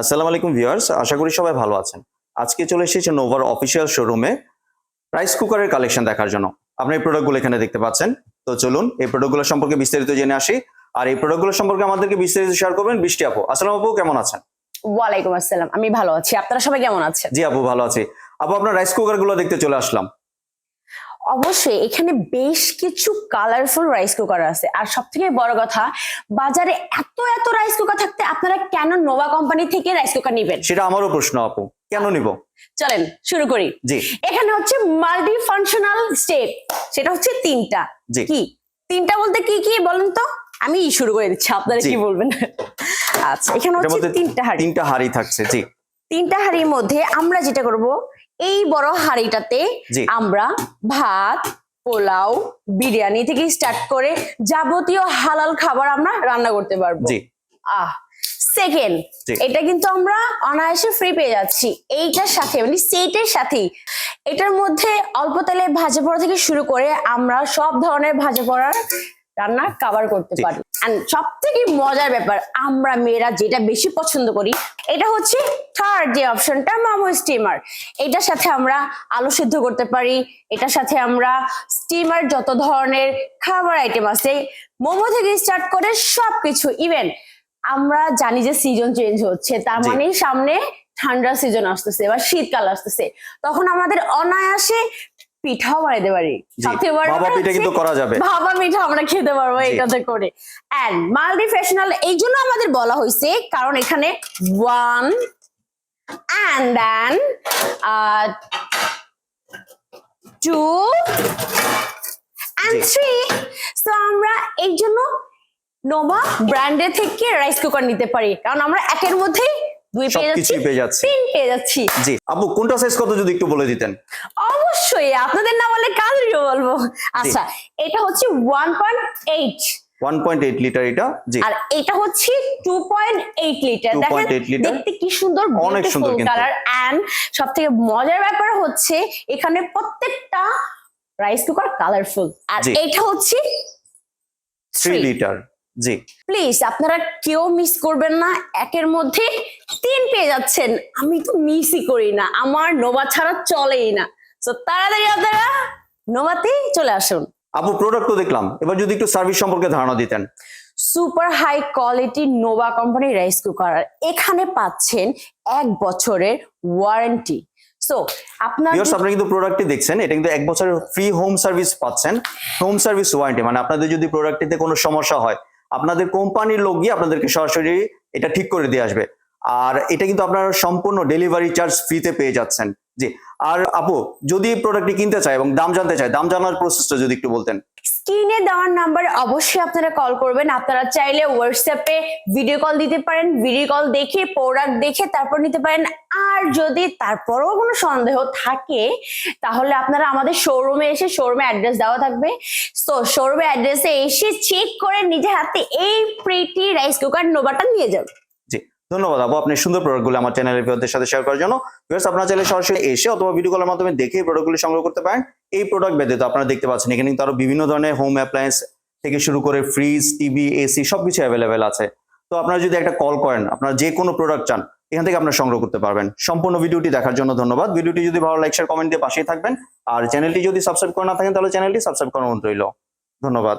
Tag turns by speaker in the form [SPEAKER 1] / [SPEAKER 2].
[SPEAKER 1] আসসালামু আলাইকুম ভিউয়ার্স আশা করি সবাই ভালো আছেন। আজকে চলে এসেছে নোভার অফিসিয়াল শোরুমে রাইস কুকারের কালেকশন দেখার জন্য। আপনি এই প্রোডাক্টগুলো এখানে দেখতে পাচ্ছেন। তো চলুন এই প্রোডাক্টগুলো সম্পর্কে বিস্তারিত জেনে আসি। আর এই প্রোডাক্টগুলো সম্পর্কে আমাদেরকে বিস্তারিত শেয়ার করবেন বৃষ্টি আপু। আসসালাম আপু কেমন আছেন?
[SPEAKER 2] ওয়ালাইকুম আসসালাম। আমি ভালো আছি। আপনারা সবাই কেমন আছেন?
[SPEAKER 1] জি আপু ভালো আছি। আপু আপনার রাইস কুকারগুলো দেখতে চলে আসলাম।
[SPEAKER 2] অবশ্যই এখানে বেশ কিছু কালারফুল রাইস কুকার আছে। আর সব থেকে বড় কথা বাজারে এত এত রাইস কুকার থাকতে আপনারা কেন নোভা কোম্পানি থেকে রাইস কুকার নেবেন?
[SPEAKER 1] সেটা আমারও প্রশ্ন আপু। কেন নিব?
[SPEAKER 2] চলেন শুরু করি।
[SPEAKER 1] জি।
[SPEAKER 2] এখানে হচ্ছে মাল্টি ফাংশনাল স্টেপ সেটা হচ্ছে তিনটা। কি? তিনটা বলতে কি কি বলেন তো? আমি শুরু করে দিচ্ছি আপনারা কি বলবেন? আচ্ছা এখানে হচ্ছে তিনটা হাড়ি।
[SPEAKER 1] তিনটা হাড়ি থাকছে জি।
[SPEAKER 2] তিনটা হাড়ির মধ্যে আমরা যেটা করব এই বড় হাড়িটাতে আমরা ভাত পোলাও বিরিয়ানি থেকে স্টার্ট করে যাবতীয় হালাল খাবার আমরা রান্না করতে পারব।
[SPEAKER 1] জি।
[SPEAKER 2] আহ সেকেন্ড এটা কিন্তু আমরা অনায়াসে ফ্রি পেয়ে যাচ্ছি। এইটার সাথে মানে সেটের সাথেই এটার মধ্যে অল্প তেলে ভাজা পড়া থেকে শুরু করে আমরা সব ধরনের ভাজা পড়ার রান্না কাভার করতে। পারি। সব থেকে মজার ব্যাপার আমরা মেয়েরা যেটা বেশি পছন্দ করি এটা হচ্ছে থার্ড যে অপশনটা মামো স্টিমার এটার সাথে আমরা আলু সিদ্ধ করতে পারি এটার সাথে আমরা স্টিমার যত ধরনের খাবার আইটেম আছে মোমো থেকে স্টার্ট করে সবকিছু ইভেন আমরা জানি যে সিজন চেঞ্জ হচ্ছে তার। মানে সামনে ঠান্ডা সিজন আসতেছে বা শীতকাল আসতেছে তখন আমাদের অনায়াসে পিঠাও বানাইতে পারি। সবথেকে বড়
[SPEAKER 1] বাবা পিঠা কিন্তু করা যাবে।
[SPEAKER 2] মিঠা আমরা খেতে পারব। এটাতে করে। এন্ড মাল্টি ফ্যাশনাল এই জন্য আমাদের বলা হয়েছে কারণ এখানে ওয়ান অ্যান্ড দেন টু আমরা এই জন্য নোভা ব্র্যান্ডের থেকে রাইস কুকার নিতে পারি। কারণ আমরা একের মধ্যেই দুই পেয়ে যাচ্ছি
[SPEAKER 1] পেয়ে যাচ্ছি।
[SPEAKER 2] তিন পেয়ে যাচ্ছি।
[SPEAKER 1] জি আপু কোনটা সাইজ কত যদি একটু বলে দিতেন?
[SPEAKER 2] অবশ্যই আপনাদের না বলে কাদেরও বলব? আচ্ছা এটা হচ্ছে one point eight
[SPEAKER 1] one point eight litre এটা? জি।
[SPEAKER 2] আর এটা হচ্ছে two point eight litre
[SPEAKER 1] 2.8 litre.
[SPEAKER 2] দেখতে কি সুন্দর
[SPEAKER 1] অনেক সুন্দর
[SPEAKER 2] কালার অ্যান্ড সব থেকে মজার ব্যাপার হচ্ছে এখানে প্রত্যেকটা রাইস কুকার কালারফুল আর এটা হচ্ছে
[SPEAKER 1] থ্রি লিটার জি।
[SPEAKER 2] প্লিজ আপনারা কেউ মিস করবেন না। একের মধ্যে তিন পেয়ে যাচ্ছেন। আমি তো মিসই করি না। আমার নোভা ছাড়া চলেই না। তো তাড়াতাড়ি আপনারা নোভাতেই চলে আসুন।
[SPEAKER 1] আপু প্রোডাক্ট তো দেখলাম। এবার যদি একটু সার্ভিস সম্পর্কে ধারণা দিতেন।
[SPEAKER 2] সুপার হাই কোয়ালিটি নোভা কোম্পানির রাইস কুকার এখানে পাচ্ছেন এক বছরের ওয়ারেন্টি সো আপনার
[SPEAKER 1] ভিউয়ার্স আপনারা কিন্তু প্রোডাক্টটি দেখছেন এটা কিন্তু এক বছরের ফ্রি হোম সার্ভিস পাচ্ছেন। হোম সার্ভিস ওয়ারেন্টি মানে আপনাদের যদি প্রোডাক্টটিতে কোনো সমস্যা হয় আপনাদের কোম্পানির লোক গিয়ে আপনাদেরকে সরাসরি এটা ঠিক করে দিয়ে আসবে। আর এটা কিন্তু আপনারা সম্পূর্ণ ডেলিভারি চার্জ ফ্রিতে পেয়ে যাচ্ছেন। জি আর আপু, যদি প্রোডাক্টটি কিনতে চায় এবং দাম জানতে চায়, দাম জানার প্রসেসটা যদি একটু বলতেন।
[SPEAKER 2] স্ক্রিনে দেওয়ার নাম্বারে অবশ্যই আপনারা কল করবেন। আপনারা চাইলে হোয়াটসঅ্যাপে ভিডিও কল দিতে পারেন ভিডিও কল দেখে প্রোডাক্ট দেখে, তারপর নিতে পারেন। আর যদি তারপরেও কোনো সন্দেহ থাকে, তাহলে আপনারা আমাদের শোরুমে এসে শোরুমে অ্যাড্রেস দেওয়া থাকবে। তো শোরুমে অ্যাড্রেসে এসে চেক করে নিজে হাতে এই প্রিটি রাইস কুকার নোভাটা নিয়ে যাবেন
[SPEAKER 1] জি ধন্যবাদ আপু আপনি সুন্দর প্রোডাক্টগুলো আমার চ্যানেলের ভিউয়ারদের সাথে শেয়ার করার জন্য। ভিউয়ার্স আপনারা চাইলে সরাসরি এসে অথবা ভিডিও কলের মাধ্যমে দেখে প্রোডাক্টগুলি সংগ্রহ করতে পারেন। এই প্রোডাক্ট ব্যতীত আপনারা দেখতে পাচ্ছেন, এখানে কিন্তু আরও বিভিন্ন ধরনের হোম অ্যাপ্লায়েন্স থেকে শুরু করে ফ্রিজ টিভি এসি সবকিছু অ্যাভেলেবেল আছে। তো আপনারা যদি একটা কল করেন, আপনারা যে কোনো প্রোডাক্ট চান, এখান থেকে আপনারা সংগ্রহ করতে পারবেন। সম্পূর্ণ ভিডিওটি দেখার জন্য ধন্যবাদ। ভিডিওটি যদি ভালো লাইক শেয়ার কমেন্ট দিয়ে পাশেই থাকবেন। আর চ্যানেলটি যদি সাবস্ক্রাইব করে না থাকেন, তাহলে চ্যানেলটি সাবস্ক্রাইব অনুরোধ রইল। ধন্যবাদ।